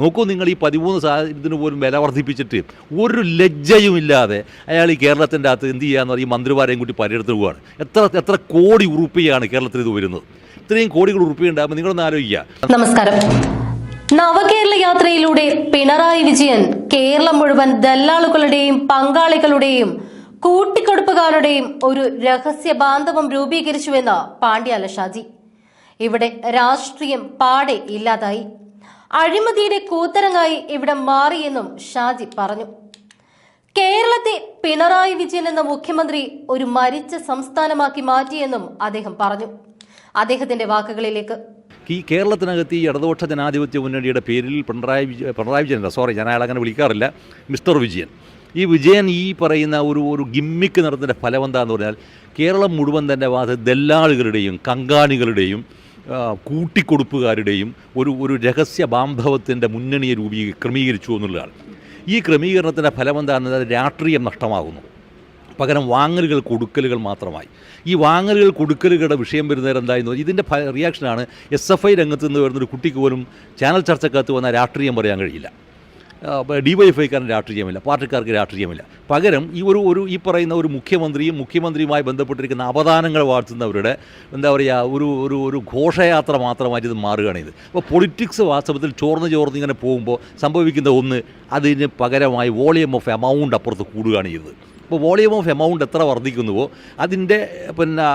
നോക്കൂ നിങ്ങൾ ഈ പതിമൂന്ന് സാധനത്തിന് പോലും വില വർദ്ധിപ്പിച്ചിട്ട് ഒരു ലജ്ജയുമില്ലാതെ അയാൾ ഈ കേരളത്തിന്റെ അകത്ത് എന്ത് ചെയ്യാന്ന് പറയും ഈ മന്ത്രിമാരെയും കൂട്ടി പര്യടത്ത് പോവുകയാണ്. എത്ര എത്ര കോടി ഉറുപ്പിയാണ് കേരളത്തിൽ ഇത് വരുന്നത്? ഇത്രയും കോടികൾ ഉറുപ്പിയുണ്ടാകുമ്പോൾ നിങ്ങളൊന്ന് ആലോചിക്കുക. നമസ്കാരം. നവകേരള യാത്രയിലൂടെ പിണറായി വിജയൻ കേരളം മുഴുവൻ ദല്ലാളുകളുടെയും പങ്കാളികളുടെയും കൂട്ടിക്കൊടുപ്പുകാരുടെയും ഒരു രഹസ്യ ബാന്ധവം രൂപീകരിച്ചുവെന്ന് പാണ്ഡ്യാല ഷാജി. ഇവിടെ രാഷ്ട്രീയം പാടെ ഇല്ലാതായി. അഴിമതിയുടെ കൂത്തരങ്ങായി ഇവിടെ മാറിയെന്നും ഷാജി പറഞ്ഞു. കേരളത്തെ പിണറായി വിജയൻ എന്ന മുഖ്യമന്ത്രി ഒരു മരിച്ച സംസ്ഥാനമാക്കി മാറ്റിയെന്നും അദ്ദേഹം പറഞ്ഞു. അദ്ദേഹത്തിന്റെ വാക്കുകളിലേക്ക്. ഈ കേരളത്തിനകത്ത് ഈ ഇടതുപക്ഷ ജനാധിപത്യ മുന്നണിയുടെ പേരിൽ പിണറായി വിജയ പിണറായി വിജയൻ സോറി ഞാൻ അയാൾ അങ്ങനെ വിളിക്കാറില്ല മിസ്റ്റർ വിജയൻ. ഈ വിജയൻ ഈ പറയുന്ന ഒരു ഒരു ഗിമ്മിക്ക് നടത്തുന്ന ഫലം എന്താണെന്ന് പറഞ്ഞാൽ കേരളം മുഴുവൻ തന്നെ വാദ ദല്ലാളുകളുടെയും കങ്കാണികളുടെയും കൂട്ടിക്കൊടുപ്പുകാരുടെയും ഒരു ഒരു രഹസ്യ ബാന്ധവത്തിന്റെ മുന്നണിയെ രൂപീ ക്രമീകരിച്ചു എന്നുള്ളതാണ്. ഈ ക്രമീകരണത്തിന്റെ ഫലം എന്താണെന്ന് വെച്ചാൽ രാഷ്ട്രീയം നഷ്ടമാകുന്നു. പകരം വാങ്ങലുകൾ കൊടുക്കലുകൾ മാത്രമായി. ഈ വാങ്ങലുകൾ കൊടുക്കലുകളുടെ വിഷയം വരുന്നേരം എന്തായിരുന്നു ഇതിന്റെ ഫ- റിയാക്ഷനാണ് എസ് എഫ് ഐ രംഗത്ത് നിന്ന് വരുന്നൊരു കുട്ടിക്ക് പോലും ചാനൽ ചർച്ചക്കകത്ത് വന്ന രാഷ്ട്രീയം പറയാൻ കഴിയില്ല. ഡി വൈ എഫ് ഐക്കാരന് രാഷ്ട്രീയമില്ല പാർട്ടിക്കാർക്ക് രാഷ്ട്രീയമില്ല. പകരം ഈ ഒരു ഒരു ഈ പറയുന്ന ഒരു മുഖ്യമന്ത്രിയും മുഖ്യമന്ത്രിയുമായി ബന്ധപ്പെട്ടിരിക്കുന്ന അവദാനങ്ങൾ വാഴ്ത്തുന്നവരുടെ എന്താ പറയുക ഒരു ഒരു ഒരു ഘോഷയാത്ര മാത്രമായിട്ട് ഇത് മാറുകയാണ് ഇത്. അപ്പോൾ പൊളിറ്റിക്സ് വാസ്തവത്തിൽ ചോർന്ന് ചോർന്ന് ഇങ്ങനെ പോകുമ്പോൾ സംഭവിക്കുന്ന ഒന്ന് അതിന് പകരമായി വോളിയം ഓഫ് എമൗണ്ട് അപ്പുറത്ത് കൂടുകയാണ് ചെയ്തത്. ഇപ്പോൾ വോളിയം ഓഫ് എമൗണ്ട് എത്ര വർദ്ധിക്കുന്നുവോ അതിന്റെ പിന്നെ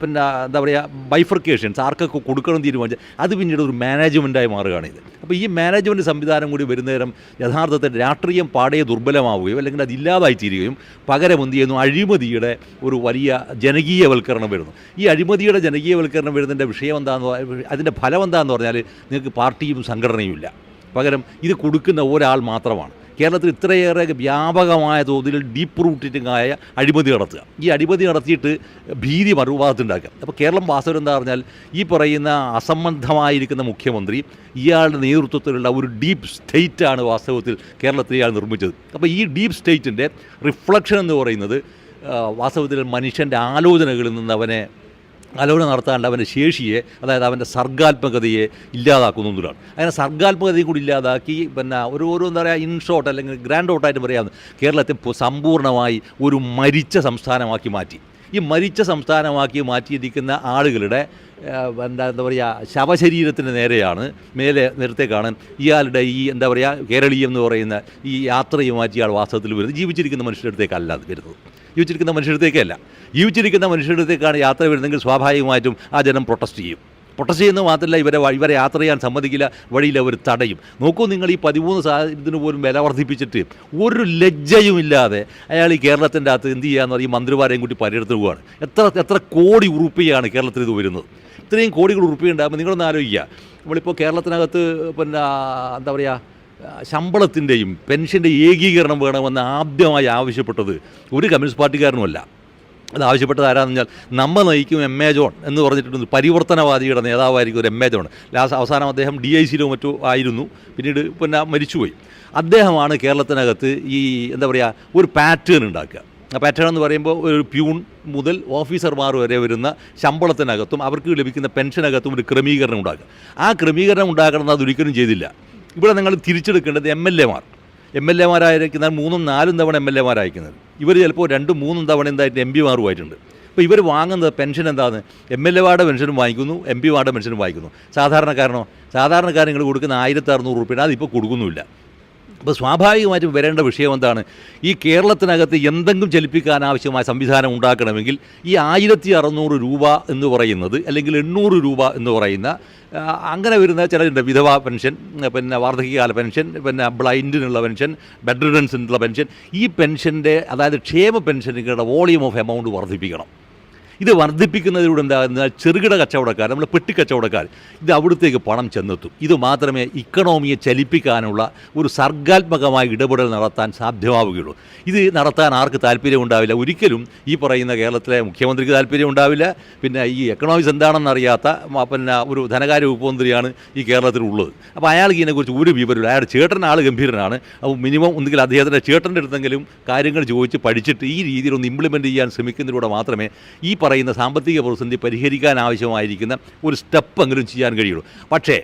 പിന്നെ എന്താ പറയുക ബൈഫർക്കേഷൻസ് ആർക്കൊക്കെ കൊടുക്കണം തീരുമാനിച്ചാൽ അത് പിന്നീട് ഒരു മാനേജ്മെന്റായി മാറുകയാണ് ഇത്. അപ്പോൾ ഈ മാനേജ്മെന്റ് സംവിധാനം കൂടി വരുന്നേരം യഥാർത്ഥത്തിൽ രാഷ്ട്രീയം പാടേ ദുർബലമാവുകയും അല്ലെങ്കിൽ അത് ഇല്ലാതായി തീരുകയും പകരം എന്ത് ചെയ്യുന്നു? അഴിമതിയുടെ ഒരു വലിയ ജനകീയവൽക്കരണം വരുന്നു. ഈ അഴിമതിയുടെ ജനകീയവൽക്കരണം വരുന്നതിന്റെ വിഷയം എന്താണെന്ന് അതിന്റെ ഫലം എന്താണെന്ന് പറഞ്ഞാൽ നിങ്ങൾക്ക് പാർട്ടിയും സംഘടനയും ഇല്ല. പകരം ഇത് കൊടുക്കുന്ന ഒരാൾ മാത്രമാണ്. കേരളത്തിൽ ഇത്രയേറെ വ്യാപകമായ തോതിൽ ഡീപ്പ് റൂട്ടിങ്ങായ അഴിമതി നടത്തുക. ഈ അഴിമതി നടത്തിയിട്ട് ഭീതി മറുഭാഗത്തുണ്ടാക്കുക. അപ്പോൾ കേരളം വാസ്തവം എന്താ പറഞ്ഞാൽ ഈ പറയുന്ന അസംബന്ധമായിരിക്കുന്ന മുഖ്യമന്ത്രി ഇയാളുടെ നേതൃത്വത്തിലുള്ള ഒരു ഡീപ്പ് സ്റ്റേറ്റാണ് വാസ്തവത്തിൽ കേരളത്തിൽ ഇയാൾ നിർമ്മിച്ചത്. അപ്പോൾ ഈ ഡീപ്പ് സ്റ്റേറ്റിന്റെ റിഫ്ലക്ഷൻ എന്ന് പറയുന്നത് വാസ്തവത്തിൽ മനുഷ്യന്റെ ആലോചനകളിൽ നിന്ന് അവനെ ആലോചന നടത്താണ്ട് അവന്റെ ശേഷിയെ അതായത് അവന്റെ സർഗാത്മകതയെ ഇല്ലാതാക്കുന്നു എന്നുള്ളതാണ്. അങ്ങനെ സർഗാത്മകതയും കൂടി ഇല്ലാതാക്കി പിന്നെ ഒരു ഓരോ എന്താ പറയുക ഇൻഷോട്ട് അല്ലെങ്കിൽ ഗ്രാൻഡ് ഔട്ടായിട്ട് പറയാമെന്ന് കേരളത്തെ സമ്പൂർണമായി ഒരു മരിച്ച സംസ്ഥാനമാക്കി മാറ്റി. ഈ മരിച്ച സംസ്ഥാനമാക്കി മാറ്റിയിരിക്കുന്ന ആളുകളുടെ എന്താ എന്താ പറയുക ശവശരീരത്തിന് നേരെയാണ് മേലെ നേരത്തേക്കാണ് ഇയാളുടെ ഈ എന്താ പറയുക കേരളീയം എന്ന് പറയുന്ന ഈ യാത്രയും മാറ്റി ആൾ വാസ്തവത്തിൽ വരുന്നത്. ജീവിച്ചിരിക്കുന്ന മനുഷ്യരുടെ അടുത്തേക്കല്ല അത് വരുന്നത്. ജീവിച്ചിരിക്കുന്ന മനുഷ്യരുടെ അടുത്തേക്കല്ല. ജീവിച്ചിരിക്കുന്ന മനുഷ്യരുടെ അടുത്തേക്കാണ് യാത്ര വരുന്നതെങ്കിൽ സ്വാഭാവികമായിട്ടും ആ ജനം പ്രൊട്ടസ്റ്റ് ചെയ്യും. പ്രൊട്ടസ്റ്റ് ചെയ്യുന്നത് മാത്രമല്ല ഇവരെ ഇവരെ യാത്ര ചെയ്യാൻ സമ്മതിക്കില്ല വഴിയിൽ അവർ തടയും. നോക്കൂ നിങ്ങൾ ഈ പതിമൂന്ന് സാധനത്തിന് പോലും വില വർദ്ധിപ്പിച്ചിട്ട് ഒരു ലജ്ജയുമില്ലാതെ അയാൾ ഈ കേരളത്തിന്റെ അകത്ത് എന്ത് ചെയ്യാന്ന് പറയും ഈ മന്ത്രിമാരെയും കൂട്ടി പര്യടത്ത് പോവുകയാണ്. എത്ര എത്ര കോടി ഉറുപ്പിയാണ് കേരളത്തിൽ ഇത് വരുന്നത്? ഇത്രയും കോടികൾ ഉറുപ്പിക ഉണ്ടാകുമ്പോൾ നിങ്ങളൊന്ന് ആലോചിക്കുക. നമ്മളിപ്പോൾ കേരളത്തിനകത്ത് പിന്നെ എന്താ പറയുക ശമ്പളത്തിന്റെയും പെൻഷന്റെ ഏകീകരണം വേണമെന്ന് ആദ്യമായി ആവശ്യപ്പെട്ടത് ഒരു കമ്മ്യൂണിസ്റ്റ് പാർട്ടിക്കാരനുമല്ല. അത് ആവശ്യപ്പെട്ടത് ആരാന്ന് വെച്ചാൽ നമ്മ നയിക്കും എം എ ജോൺ എന്ന് പറഞ്ഞിട്ടുണ്ട് പരിവർത്തനവാദിയുടെ നേതാവായിരിക്കും ഒരു എം എ ജോൺ ലാസ്റ്റ് അവസാനം അദ്ദേഹം ഡി ഐ സിയിലോ മറ്റോ ആയിരുന്നു. പിന്നീട് പിന്നെ മരിച്ചുപോയി. അദ്ദേഹമാണ് കേരളത്തിനകത്ത് ഈ എന്താ പറയുക ഒരു പാറ്റേൺ ഉണ്ടാക്കുക. ആ പാറ്റേൺ എന്ന് പറയുമ്പോൾ ഒരു പ്യൂൺ മുതൽ ഓഫീസർമാർ വരെ വരുന്ന ശമ്പളത്തിനകത്തും അവർക്ക് ലഭിക്കുന്ന പെൻഷനകത്തും ഒരു ക്രമീകരണം ഉണ്ടാക്കുക. ആ ക്രമീകരണം ഉണ്ടാക്കണം അതൊരിക്കലും ചെയ്തില്ല. ഇവിടെ നിങ്ങൾ തിരിച്ചെടുക്കേണ്ടത് എം എൽ എമാർ എം എൽ എമാരായിരിക്കുന്ന മൂന്നും നാലും തവണ എം എൽ എമാരായിരിക്കുന്നത് ഇവർ ചിലപ്പോൾ രണ്ടും മൂന്നും തവണ എന്തായിട്ട് എം പിമാരുമായിട്ടുണ്ട് അപ്പോൾ ഇവർ വാങ്ങുന്നത് പെൻഷൻ എന്താണ് എം എൽ എമാരുടെ പെൻഷനും വാങ്ങിക്കുന്നു എം പിമാരുടെ പെൻഷനും വാങ്ങിക്കുന്നു. സാധാരണക്കാരനോ സാധാരണക്കാരൻ നിങ്ങൾ കൊടുക്കുന്ന ആയിരത്തി അറുന്നൂറ് റുപ്യ അതിപ്പോൾ കൊടുക്കുന്നുമില്ല. അപ്പോൾ സ്വാഭാവികമായിട്ടും വരേണ്ട വിഷയം എന്താണ്? ഈ കേരളത്തിനകത്ത് എന്തെങ്കിലും ചലിപ്പിക്കാൻ ആവശ്യമായ സംവിധാനം ഉണ്ടാക്കണമെങ്കിൽ ഈ ആയിരത്തി അറുന്നൂറ് രൂപ എന്ന് പറയുന്നത് അല്ലെങ്കിൽ എണ്ണൂറ് രൂപ എന്ന് പറയുന്ന അങ്ങനെ വരുന്ന ചിലരുണ്ട് വിധവ പെൻഷൻ പിന്നെ വാർദ്ധക്യകാല പെൻഷൻ പിന്നെ ബ്ലൈൻഡിനുള്ള പെൻഷൻ ബെഡ് റിഡൻസിനുള്ള പെൻഷൻ ഈ പെൻഷന്റെ അതായത് ക്ഷേമ പെൻഷനുകളുടെ വോളിയം ഓഫ് എമൗണ്ട് വർദ്ധിപ്പിക്കണം. ഇത് വർദ്ധിപ്പിക്കുന്നതിലൂടെ എന്താകുന്ന ചെറുകിട കച്ചവടക്കാർ നമ്മൾ പെട്ടി കച്ചവടക്കാർ ഇത് അവിടത്തേക്ക് പണം ചെന്നെത്തും. ഇത് മാത്രമേ ഇക്കണോമിയെ ചലിപ്പിക്കാനുള്ള ഒരു സർഗാത്മകമായ ഇടപെടൽ നടത്താൻ സാധ്യമാവുകയുള്ളൂ. ഇത് നടത്താൻ ആർക്ക് താല്പര്യം ഉണ്ടാവില്ല? ഒരിക്കലും ഈ പറയുന്ന കേരളത്തിലെ മുഖ്യമന്ത്രിക്ക് താല്പര്യം ഉണ്ടാവില്ല. പിന്നെ ഈ എക്കണോമിക്സ് എന്താണെന്ന് അറിയാത്ത പിന്നെ ഒരു ധനകാര്യ ഉപമന്ത്രിയാണ് ഈ കേരളത്തിലുള്ളത് അപ്പോൾ അയാൾക്ക് ഇതിനെക്കുറിച്ച് ഒരു വിവരമില്ല അയാളുടെ ചേട്ടൻ ആൾ ഗംഭീരനാണ്. അപ്പോൾ മിനിമം ഒന്നുകിൽ അദ്ദേഹത്തിന്റെ ചേട്ടന്റെ അടുത്തെങ്കിലും കാര്യങ്ങൾ ചോദിച്ച് പഠിച്ചിട്ട് ഈ രീതിയിൽ ഒന്ന് ഇംപ്ലിമെന്റ് ചെയ്യാൻ ശ്രമിക്കുന്നതിലൂടെ മാത്രമേ ഈ പറയുന്ന സാമ്പത്തിക പ്രതിസന്ധി പരിഹരിക്കാൻ ആവശ്യമായിരിക്കുന്ന ഒരു സ്റ്റെപ്പ് എങ്കിലും ചെയ്യാൻ കഴിയുള്ളൂ. പക്ഷേ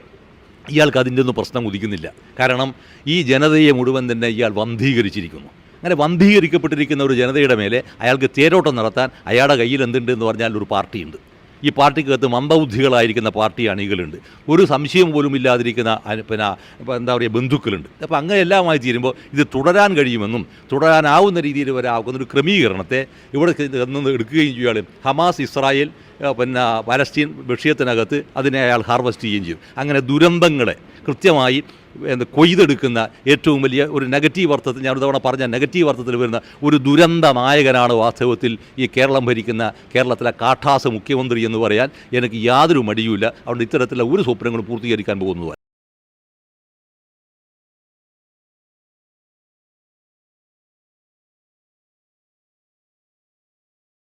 ഇയാൾക്ക് അതിന്റെ ഒന്നും പ്രശ്നം ഉദിക്കുന്നില്ല. കാരണം ഈ ജനതയെ മുഴുവൻ തന്നെ ഇയാൾ വന്ധീകരിച്ചിരിക്കുന്നു. അങ്ങനെ വന്ധീകരിക്കപ്പെട്ടിരിക്കുന്ന ഒരു ജനതയുടെ മേലെ അയാൾക്ക് തേരോട്ടം നടത്താൻ അയാളുടെ കയ്യിൽ എന്തുണ്ട് എന്ന് പറഞ്ഞാൽ ഒരു പാർട്ടിയുണ്ട്. ഈ പാർട്ടിക്കകത്ത് മന്ദബുദ്ധികളായിരിക്കുന്ന പാർട്ടി അണികളുണ്ട്. ഒരു സംശയം പോലും ഇല്ലാതിരിക്കുന്ന പിന്നെ എന്താ പറയുക ബന്ധുക്കളുണ്ട്. അപ്പോൾ അങ്ങനെ എല്ലാമായി തീരുമ്പോൾ ഇത് തുടരാൻ കഴിയുമെന്നും തുടരാനാവുന്ന രീതിയിൽ വരെ ആകുന്ന ഒരു ക്രമീകരണത്തെ ഇവിടെ നിന്ന് എടുക്കുകയും ചെയ്യുകയാണ് ഹമാസ് ഇസ്രായേൽ പിന്നെ പലസ്തീൻ വിഷയത്തിനകത്ത് അതിനെ അയാൾ ഹാർവസ്റ്റ് ചെയ്യുകയും ചെയ്യും. അങ്ങനെ ദുരന്തങ്ങളെ കൃത്യമായി കൊയ്തെടുക്കുന്ന ഏറ്റവും വലിയ ഒരു നെഗറ്റീവ് അർത്ഥത്തിൽ ഞാൻ തവണ പറഞ്ഞ നെഗറ്റീവ് അർത്ഥത്തിൽ വരുന്ന ഒരു ദുരന്ത നായകനാണ് വാസ്തവത്തിൽ ഈ കേരളം ഭരിക്കുന്ന കേരളത്തിലെ കാഠാസ മുഖ്യമന്ത്രി എന്ന് പറയാൻ എനിക്ക് യാതൊരു മടിയുമില്ല. അതുകൊണ്ട് ഇത്തരത്തിലുള്ള ഒരു സ്വപ്നങ്ങളും പൂർത്തീകരിക്കാൻ പോകുന്നതല്ല